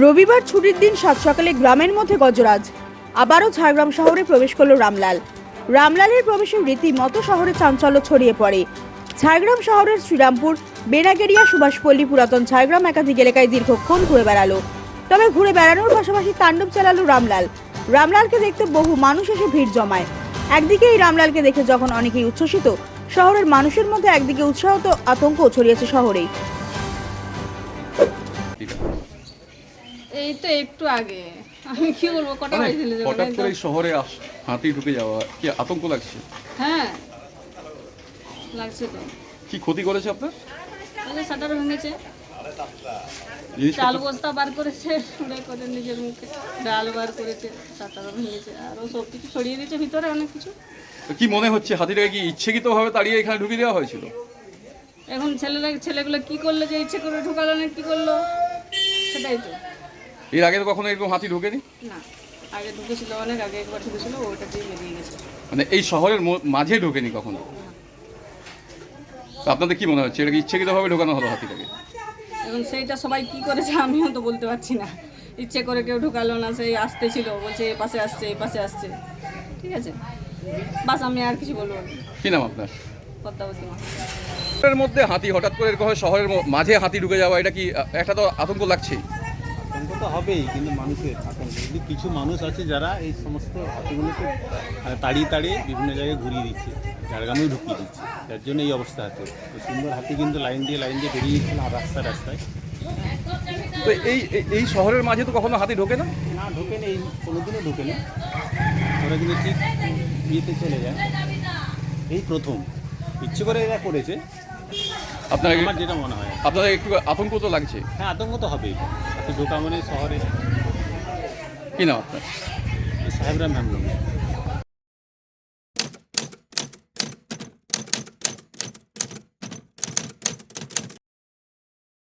রবিবার ছুটির দিন সাত সকালে গ্রামের মধ্যে গজরাজ। আবারও ঝাড়গ্রাম শহরে প্রবেশ করল রামলাল। রামলালের প্রবেশের রীতিমতো শহরে চাঞ্চল্য ছড়িয়ে পড়ে। ঝাড়গ্রাম শহরের শ্রীরামপুর বেনাগেরিয়া সুভাষপল্লী পুরাতন ঝাড়গ্রাম একাধিক এলাকায় দীর্ঘক্ষণ ঘুরে বেড়ালো। তবে ঘুরে বেড়ানোর পাশাপাশি তাণ্ডব চালালো রামলাল। রামলালকে দেখতে বহু মানুষ এসে ভিড় জমায়। একদিকে এই রামলালকে দেখে যখন অনেকেই উচ্ছ্বসিত, শহরের মানুষের মধ্যে একদিকে উৎসাহ তো আতঙ্ক ছড়িয়েছে শহরেই। এই তো একটু আগে। আমি কি বলব কটা মানে বাজছিল হঠাৎ মানে করে এই শহরে আস- হাতি ঢুকে যাওয়া কি আতঙ্ক লাগছে? হ্যাঁ লাগছে তো। কি ক্ষতি করেছে আপনার? তাহলে শাটার ভেঙেছে। চাল বস্তা বার করেছে উড়ে করে নিজের মুখে। ডাল বার করেছে শাটারও ভেঙেছে আরও সব কিছু ছড়িয়ে দিয়েছে ভিতরে অনেক কিছু। তো কি মনে হচ্ছে হাতিটাকে কি ইচ্ছেকৃতভাবে তাড়িয়ে এখানে ঢুকে দেওয়া হয়েছিল? এখন ছেলেরা ছেলেগুলো কি করল যে ইচ্ছে করে ঢুকালো না কি করল? সেটাই তো। এর আগে তো কখনো এরকম হাতি ঢোকেনি? না আগে ঢুকেছিল অনেক আগে একবার ঢুকেছিল ওটা দিয়ে বেরিয়ে গেছে। মানে এই শহরের মাঝে ঢোকেনি কখনো? তো আপনাদের কি মনে হচ্ছে? এটা কি ইচ্ছেকৃতভাবে ঢোকানো হলো হাতিটাকে? এখন সেইটা সবাই কি করেছে আমিও তো বলতে পারছি না। ইচ্ছে করে কেউ ঢুকালো না সেই আসতে ছিল বলছে এ পাশে আসছে এই পাশে আসছে। ঠিক আছে? বাস আমি আর কিছু বলব কি নাম আপনার? পদ্মাবতী মা মধ্যে হাতি হঠাৎ করে এরকম শহরের মাঝে হাতি ঢুকে যাওয়া এটা কি একটা তো আতঙ্ক লাগছেই। আতঙ্ক তো হবেই কিন্তু মানুষের আতঙ্ক। কিন্তু কিছু মানুষ আছে যারা এই সমস্ত হাতিগুলোকে তাড়িয়ে তাড়িয়ে বিভিন্ন জায়গায় ঘুরিয়ে দিচ্ছে ঝাড়গ্রামেও ঢুকিয়ে দিচ্ছে। যার জন্য এই অবস্থা আছে। তো সুন্দর হাতি কিন্তু লাইন দিয়ে লাইন দিয়ে বেরিয়ে দিচ্ছিল আর রাস্তায় রাস্তায়। তো এই এই- এই শহরের মাঝে তো কখনো হাতি ঢোকে না? না ঢোকে নেই কোনোদিনও ঢোকে না। ওরা কিন্তু ঠিক বিয়েতে চলে যায়। এই প্রথম। ইচ্ছে করে এরা করেছে। আপনার যেটা মনে হয়। আপনাদের একটু আতঙ্ক তো লাগছে। হ্যাঁ আতঙ্ক তো হবেই। ঢোকা মানে শহরে? কি নাম আপনার? সাহেবরা ম্যামলম